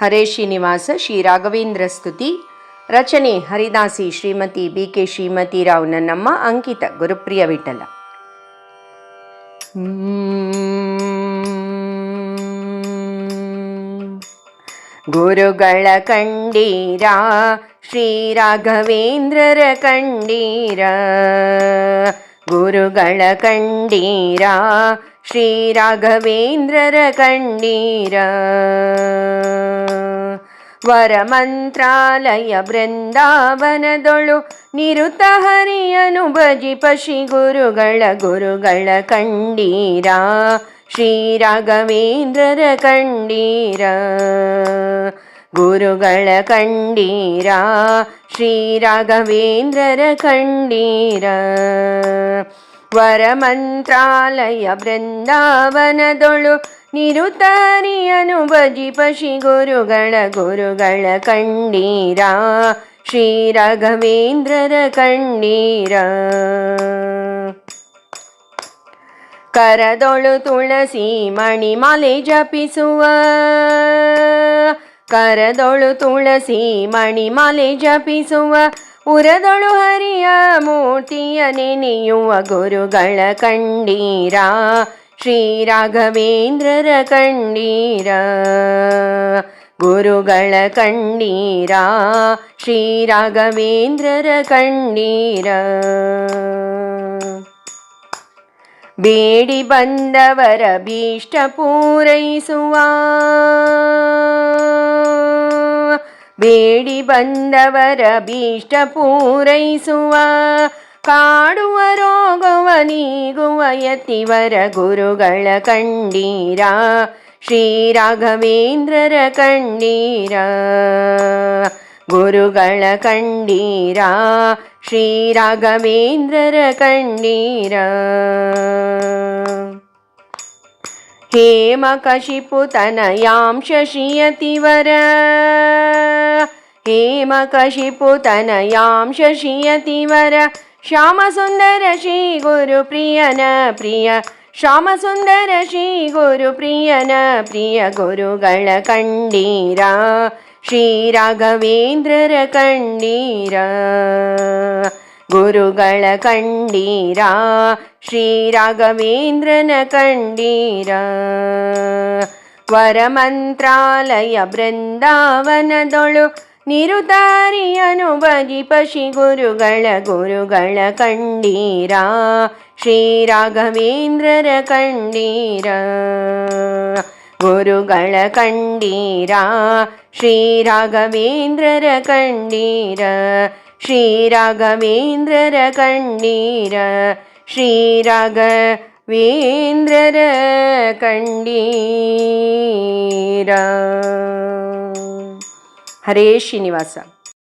ಹರೇ ಶ್ರೀನಿವಾಸ, ಶ್ರೀ ರಾಘವೇಂದ್ರ ಸ್ತುತಿ. ರಚನೆ ಹರಿದಾಸಿ ಶ್ರೀಮತಿ ಬಿ ಕೆ ಶ್ರೀಮತಿ ರಾವ್ ನನ್ನಮ್ಮ, ಅಂಕಿತ ಗುರುಪ್ರಿಯ ವಿಠಲ. ಗುರುಗಳ ಕಂಡೀರ, ಶ್ರೀ ರಾಘವೇಂದ್ರರ ಕಂಡೀರ, ಗುರುಗಳ ಕಂಡೀರ ಶ್ರೀ ರಾಘವೇಂದ್ರರ ಕಂಡೀರ ವರಮಂತ್ರಾಲಯ ಬೃಂದಾವನದೊಳು ನಿರುತ ಹರಿಯನು ಭಜಿ ಪಶಿ ಗುರುಗಳ ಗುರುಗಳ ಕಂಡೀರ ಶ್ರೀ ರಾಘವೇಂದ್ರರ ಕಂಡೀರ ಗುರುಗಳ ಕಂಡೀರ ಶ್ರೀ ರಾಘವೇಂದ್ರರ ಕಂಡೀರ ವರಮಂತ್ರಾಲಯ ಬೃಂದಾವನದೊಳು ನಿರುತರಿಯನು ಭಜಿ ಪಶಿ ಗುರುಗಳ ಗುರುಗಳ ಕಂಡೀರ ಶ್ರೀ ರಾಘವೇಂದ್ರರ ಕಂಡೀರ ಕರದೊಳು ತುಳಸಿ ಮಣಿಮಾಲೆ ಜಪಿಸುವ. ಕರದೊಳು ತುಳಸಿ ಮಣಿಮಾಲೆ ಜಪಿಸುವ. ಉರದೊಳು ಹರಿಯ ಮೂರ್ತಿಯ ನೆನೆಯುವ ಗುರುಗಳ ಕಂಡೀರ. ಶ್ರೀ ರಾಘವೇಂದ್ರರ ಕಂಡೀರ. ಗುರುಗಳ ಕಂಡೀರ. ಶ್ರೀ ರಾಘವೇಂದ್ರರ ಕಂಡೀರ. ಬೇಡಿ ಬಂದವರ ಭೀಷ್ಟ ಪೂರೈಸುವ. ಬೇಡಿ ಬಂದವರ ಭೀಷ್ಟ ಪೂರೈಸುವ. ಕಾಡುವ ರೋಗವ ನೀಗುವ ಯತಿವರ ಗುರುಗಳ ಕಂಡೀರ ಶ್ರೀ ರಾಘವೇಂದ್ರರ ಕಂಡೀರ ಗುರುಗಳ ಕಂಡೀರ ಶ್ರೀ ರಾಘವೇಂದ್ರರ ಕಂಡೀರ ಹೇಮ ಕಶಿಪು ತನಯಾಂಶ ಶ್ರಿಯತಿವರ ಹೇಮ ಕಶಿಪು ತನಯಾಂಶ ಶ್ರಿಯತಿವರ ಶ್ಯಾಮ ಸುಂದರ ಶ್ರೀ ಗುರು ಪ್ರಿಯನ ಪ್ರಿಯ ಶ್ಯಾಮ ಸುಂದರ ಶ್ರೀ ಗುರು ಪ್ರಿಯನ ಪ್ರಿಯ ಗುರುಗಳ ಕಂಡೀರ ಶ್ರೀ ರಾಘವೇಂದ್ರರ ಕಂಡೀರ ಗುರುಗಳ ಕಂಡೀರ ಶ್ರೀ ರಾಘವೇಂದ್ರನ ಕಂಡೀರ ವರಮಂತ್ರಾಲಯ ಬೃಂದಾವನದೊಳು ನಿರುತಾರಿಯನು ಭಜಿಪ ಪಶಿ ಗುರುಗಳ ಗುರುಗಳ ಕಂಡೀರ. ಶ್ರೀ ರಾಘವೇಂದ್ರರ ಕಂಡೀರ. ಗುರುಗಳ ಕಂಡೀರ. ಶ್ರೀ ರಾಘವೇಂದ್ರರ ಕಂಡೀರ. ಶ್ರೀ ರಾಘವೇಂದ್ರರ ಕಂಡೀರ. ಶ್ರೀ ರಾಘವೇಂದ್ರರ ಕಂಡೀರ. ಹರೇ ಶ್ರೀನಿವಾಸ.